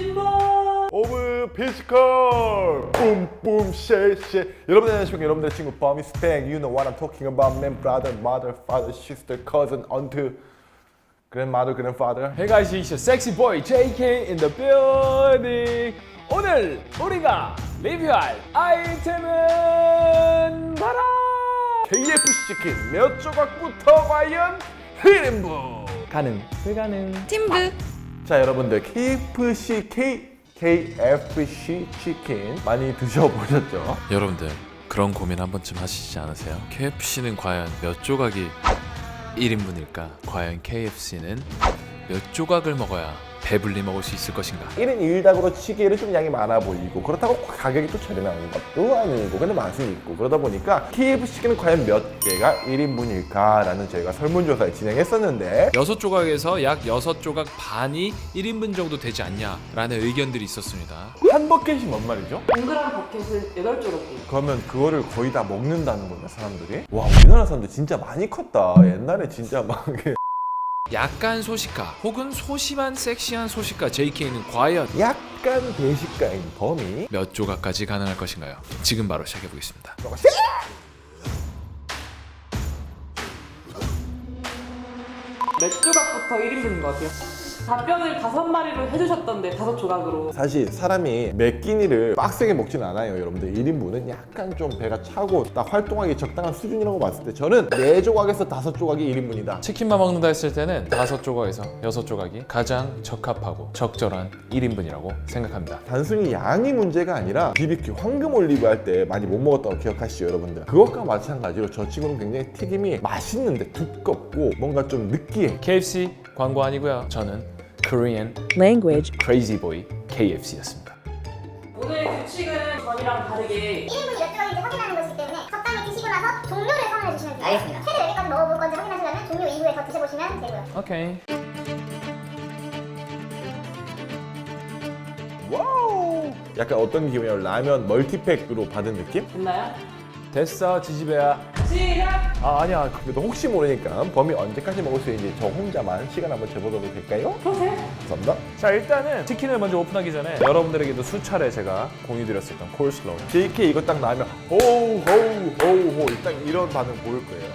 찐보 오브 피지컬 뿜뿜 쉐쉐 여러분들 안녕하십니까 여러분들의 친구 범이 스팽 You know what I'm talking about man brother mother father sister cousin aunt grandmother grandfather Hey guys, it's your sexy boy JK in the building. 오늘 우리가 리뷰할 아이템은 바로 KFC 치킨 몇 조각부터 과연 1인분 가능, 불가능. 팀브 자 여러분들 KFC K KFC 치킨 많이 드셔보셨죠? 여러분들 그런 고민 한 번쯤 하시지 않으세요? KFC는 과연 몇 조각이 1인분일까? 과연 KFC는 몇 조각을 먹어야 배불리 먹을 수 있을 것인가? 1인 1닭으로 치기에는 좀 양이 많아 보이고 그렇다고 가격이 또 저렴한 것도 아니고 근데 맛은 있고 그러다 보니까 KFC 치킨은 과연 몇 개가 1인분일까 라는 저희가 설문조사를 진행했었는데 여섯 조각에서 약 여섯 조각 반이 1인분 정도 되지 않냐라는 의견들이 있었습니다. 한 버켓이 뭔 말이죠? 동그란 버켓을 8조로 그러면 그거를 거의 다 먹는다는 거냐 사람들이? 와 우리나라 사람들 진짜 많이 컸다 옛날에 진짜 막 이렇게 약간 소시카 혹은 소심한 섹시한 소시카 JK는 과연 약간 대식가인 범이 몇 조각까지 가능할 것인가요? 지금 바로 시작해 보겠습니다. 몇 조각부터 1인분인 것 같아요. 답변을 다섯 마리로 해주셨던데 다섯 조각으로. 사실 사람이 몇 끼니를 빡세게 먹지는 않아요 여러분들. 1인분은 약간 좀 배가 차고 딱 활동하기 적당한 수준이라고 봤을 때 저는 4조각에서 5조각이 1인분이다. 치킨만 먹는다 했을 때는 다섯 조각에서 여섯 조각이 가장 적합하고 적절한 1인분이라고 생각합니다. 단순히 양이 문제가 아니라 BBQ 황금 올리브 할 때 많이 못 먹었다고 기억하시죠 여러분들? 그것과 마찬가지로 저 친구는 굉장히 튀김이 맛있는데 두껍고 뭔가 좀 느끼해. KFC 광고 아니고요. 저는 Korean language Crazy Boy KFC였습니다. 오늘 규칙은 전이랑 다르게 1인분이 몇 조각인지 확인하는 것이기 때문에 적당히 드시고 나서 종료를 선언해 주시면 돼요. 알겠습니다. 최대 몇 개까지 먹어볼 건지 확인하시려면 종료 이후에 더 드셔보시면 되고요. 오케이. 와우 약간 어떤 기분이에요 라면 멀티팩으로 받은 느낌? 됐나요? 됐어, 지지배야. 시작! 아 아니야 그래도 혹시 모르니까 범이 언제까지 먹을 수 있는지 저 혼자만 시간 한번 재보도록 될까요? 보세요. 감사합니다 자, 일단은 치킨을 먼저 오픈하기 전에 여러분들에게도 수차례 제가 공유드렸었던 콜슬로우. JK 이거 딱 나오면 호우 호우 호우 호우 딱 이런 반응 보일 거예요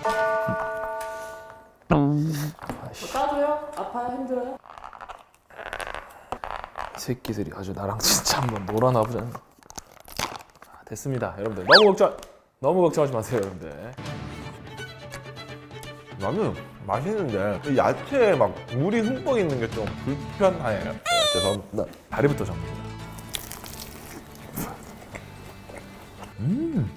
뭐 따줘요? 아파요? 힘들어요? 이 새끼들이 아주 나랑 진짜 한번 놀아나 보자. 아, 됐습니다, 여러분들. 너무 걱정, 너무 걱정하지 마세요, 여러분들. 나는 맛있는데 이 야채에 막 물이 흠뻑 있는 게 좀 불편해요 어, 죄송합니다 다리부터 잡니다. 음.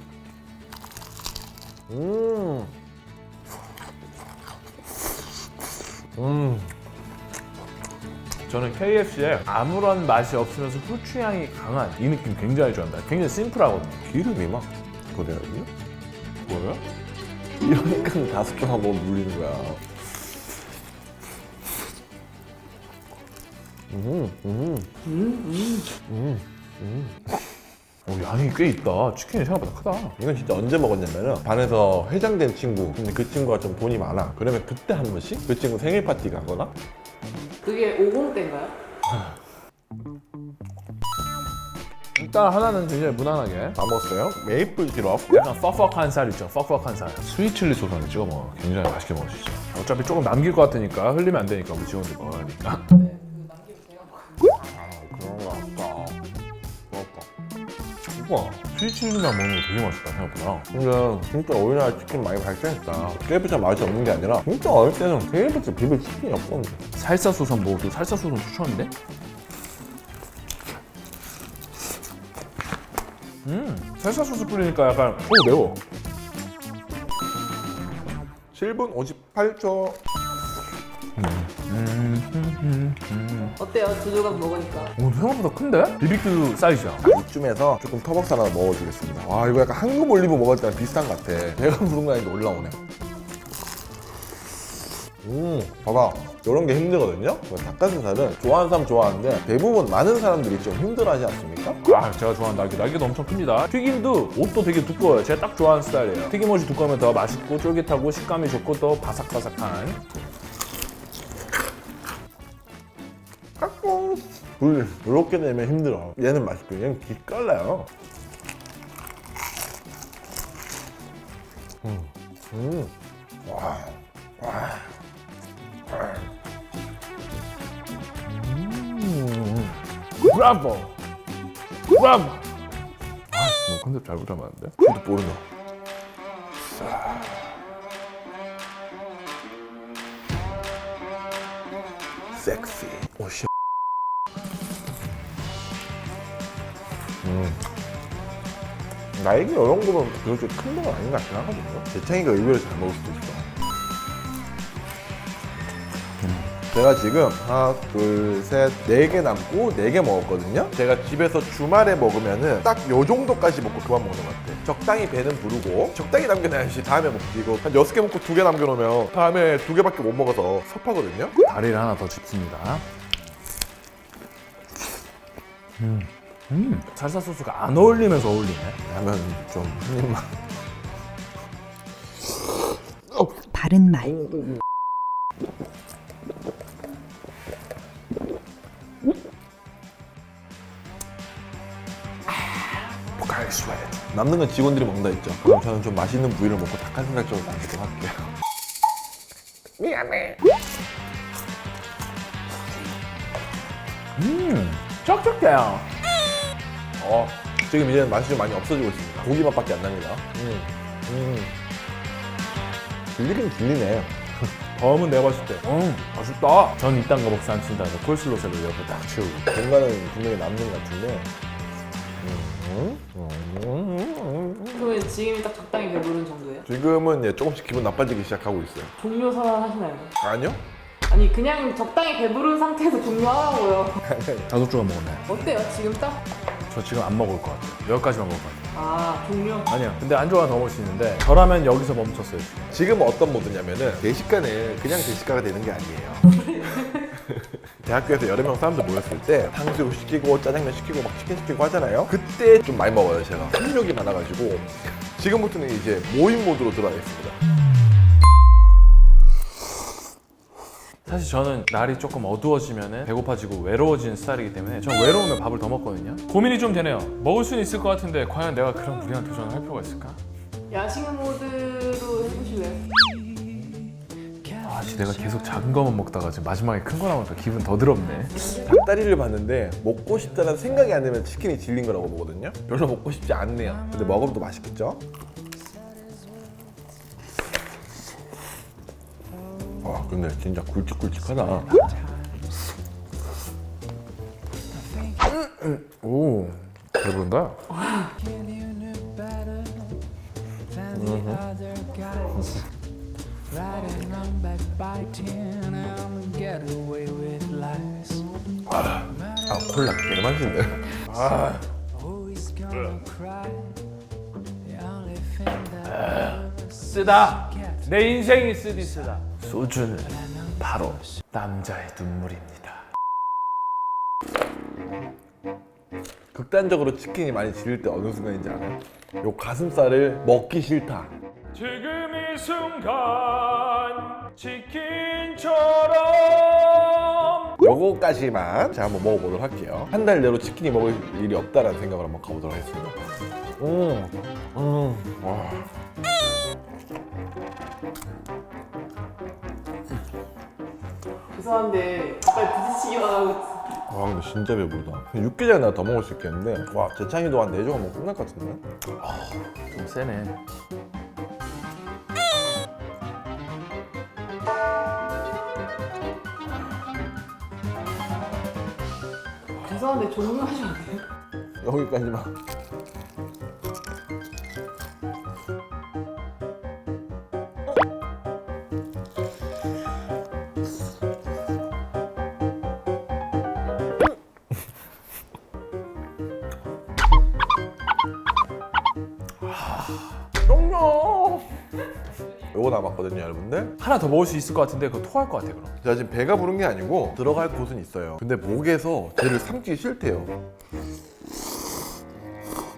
음. 저는 KFC에 아무런 맛이 없으면서 후추 향이 강한 이 느낌 굉장히 좋아합니다. 굉장히 심플하거든요. 기름이 막 그래야지 뭐야? 이러니까 다섯 개만 먹으면 물리는 거야 음, 음, 음. 어, 양이 꽤 있다. 치킨이 생각보다 크다. 이건 진짜 언제 먹었냐면은 반에서 회장된 친구 근데 그 친구가 좀 돈이 많아 그러면 그때 한 번씩 그 친구 생일 파티 가거나 그게 50대인가요? 일단 하나는 굉장히 무난하게 다 먹었어요 메이플 시럽 약간 퍽퍽한 살 있죠. 퍽퍽한 살. 스위트칠리 소스 안에 찍어 먹어. 굉장히 맛있게 먹을 수 있어. 어차피 조금 남길 것 같으니까 흘리면 안 되니까 우리 직원들 먹으니까. 그런 거 아까 먹을까 우와, 스위트칠리랑 먹는 거 되게 맛있다 생각보다. 근데 진짜 우리나라 치킨 많이 발전했다 KFC 맛이 없는 게 아니라 진짜 어릴 때는 KFC 비빌 치킨이 없었는데 살사 소선 먹어도 살사 소선 추천인데? 음, 살사 소스 뿌리니까 약간 오 매워. 7분 58초 어때요? 두 조각 먹으니까. 오 생각보다 큰데? 비비큐 사이즈야. 이쯤에서 조금 터벅살 하나 먹어주겠습니다 와 이거 약간 한국 올리브 먹을 때랑 비슷한 것 같아 배가 부른 거 아닌데 올라오네 음 봐봐. 이런 게 힘들거든요? 닭가슴살은 좋아하는 사람 좋아하는데 대부분 많은 사람들이 좀 힘들어하지 않습니까? 아 제가 좋아하는 날개. 날개도 엄청 큽니다. 튀김도 옷도 되게 두꺼워요. 제가 딱 좋아하는 스타일이에요. 튀김옷이 두꺼우면 더 맛있고 쫄깃하고 식감이 좋고 또 바삭바삭한. 까꿍. 불 이렇게 내면 힘들어. 얘는 맛있고 얘는 기깔나요. 음, 음, 와, 와, 와. 음, 브라보, 브라보. 아, 뭐 컨셉 잘 붙잡았는데? 근데 모르나. 섹시. 오 씨. 음. 나에게 이런 거는 그렇게 큰 건 아닌 것 같긴 하거든요. 재창이가 의외로 잘 먹을 수도 있어. 제가 지금 하나, 둘, 셋, 네 개 남고 네 개 먹었거든요. 제가 집에서 주말에 먹으면은 딱 요 정도까지 먹고 그만 먹는 것 같아요. 적당히 배는 부르고 적당히 남겨놔야지 다음에 먹지. 이거 한 여섯 개 먹고 두 개 남겨놓으면 다음에 두 개밖에 못 먹어서 섭하거든요. 다리를 하나 더 짚습니다. 음, 음, 살사 소스가 안 어울리면서 어울리네. 라면 좀 한 입만. 바른 말. 남는 건 직원들이 먹는다 했죠. 그럼 저는 좀 맛있는 부위를 먹고 닭가슴살쪽으로 남기도록 할게요. 미안해. 음, 쩍쩍해요. 어, 지금 이제는 맛이 좀 많이 없어지고 있습니다. 고기 맛밖에 안 납니다. 음, 음. 질리긴 질리네. 다음은 내가 봤을 때, 음, 맛있다. 전 이딴 거 먹지 않친다. 옆에 딱 채우고. 뭔가는 분명히 남는 것 같은데. 음. 그러면 지금이 딱 적당히 배부른 정도예요? 지금은 예, 조금씩 기분 나빠지기 시작하고 있어요. 종료 선언하시나요? 아니요? 아니 그냥 적당히 배부른 상태에서 종료하라고요. 다섯 조각 먹었네. 어때요? 지금 딱? 저 지금 안 먹을 것 같아요. 여기까지만 먹을 것 같아요. 아 종료. 아니야. 근데 안 좋아 더 먹을 수 있는데 저라면 여기서 멈췄어요. 지금. 지금 어떤 모드냐면은 대식가는 그냥 대식가가 되는 게 아니에요. 대학교에서 여러 명 사람들 모였을 때 탕수육 시키고 짜장면 시키고 막 치킨 시키고 하잖아요. 그때 좀 많이 먹어요 제가. 학력이 많아가지고 지금부터는 이제 모임 모드로 들어가겠습니다. 사실 저는 날이 조금 어두워지면 배고파지고 외로워지는 스타일이기 때문에 전 외로우면 밥을 더 먹거든요. 고민이 좀 되네요. 먹을 수는 있을 것 같은데 과연 내가 그런 무리한 도전을 할 필요가 있을까? 야식 모드로 해보실래요? 아, 씨, 내가 계속 작은 것만 먹다가 지금 마지막에 큰 거 나오니까 기분 더 더럽네. 닭다리를 봤는데 먹고 싶다는 생각이 안 들면 치킨이 질린 거라고 보거든요. 별로 먹고 싶지 않네요. 근데 먹으면 또 맛있겠죠? 와 근데 진짜 굵직굵직하다. 오, 배부른다. Riding on backbiting and get away with lies. 아 콜라 개 맛있는데. 아 is gonna cry? The only thing that 쓰다. 내 인생이 쓰디 쓰다. 소주는 바로 남자의 눈물입니다. 극단적으로 치킨이 많이 질릴 때 어느 순간인지 알아요? 요 가슴살을 먹기 싫다. 지금 이 순간 치킨처럼 요거까지만 제가 한번 먹어보도록 할게요. 한 달 내로 치킨이 먹을 일이 없다라는 생각을 한번 가보도록 하겠습니다. 음, 음, 와. 죄송한데 빨리 부딪히기 와가고 와 근데 진짜 배부르다. 육개장 내가 더 먹을 수 있겠는데 와 재창이도 한 4조각 먹고 끝날 것 같은데? 좀 세네. 죄송한데 종료하시면 안 돼요? 여기까지만. 5 남았거든요 여러분들. 하나 더 먹을 수 있을 것 같은데 그거 토할 것 같아 그럼. 제가 지금 배가 부른 게 아니고 들어갈 곳은 있어요. 근데 목에서 배를 삼기 싫대요. 음.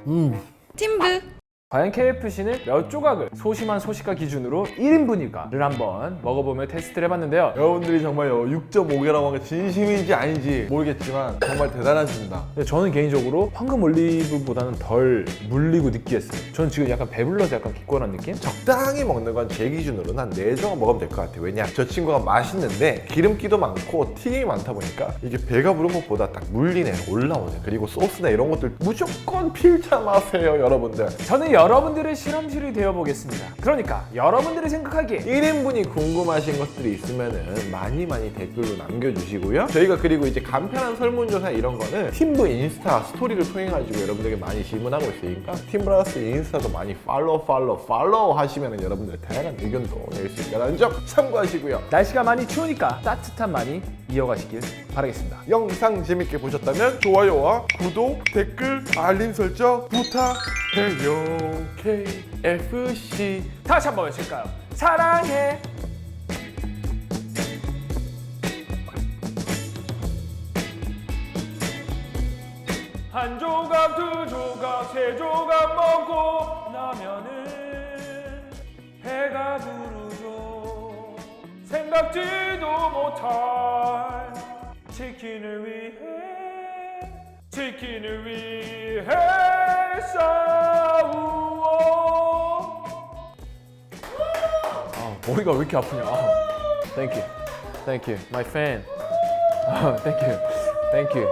음. 팀브. 과연 KFC는 몇 조각을 소심한 소식가 기준으로 1인분일까를 한번 먹어보며 테스트를 해봤는데요. 여러분들이 정말 6.5개라고 한게 진심인지 아닌지 모르겠지만 정말 대단하십니다. 근데 저는 개인적으로 황금 올리브보다는 덜 물리고 느끼했어요. 저는 지금 약간 배불러서 약간 기권한 느낌? 적당히 먹는 건 제 기준으로는 한 4조각 먹으면 될 것 같아요. 왜냐? 저 친구가 맛있는데 기름기도 많고 튀김이 많다 보니까 이게 배가 부른 것보다 딱 물리네, 올라오네. 그리고 소스나 이런 것들 무조건 필자 마세요, 여러분들. 저는 여러분들의 실험실이 되어보겠습니다. 그러니까 여러분들이 생각하기에 1인분이 궁금하신 것들이 있으면은 많이 많이 댓글로 남겨주시고요. 저희가 그리고 이제 간편한 설문조사 이런 거는 팀브 인스타 스토리를 통해 가지고 여러분들에게 많이 질문하고 있으니까 팀브라스 인스타도 많이 팔로우 팔로우 팔로우 하시면은 여러분들의 다양한 의견도 낼 수 있다는 점 참고하시고요. 날씨가 많이 추우니까 따뜻한 많이 이어가시길 바라겠습니다. 영상 재밌게 보셨다면 좋아요와 구독, 댓글, 알림 설정 부탁 해요. KFC 다시 한번 외칠까요? 사랑해. 한 조각, 두 조각, 세 조각 먹고 나면은 배가 부르죠. 생각지도 못할 치킨을 위해, 치킨을 위해 싸 머리가 왜 이렇게 아프냐? Thank you, thank you, my fan. Thank you, thank you.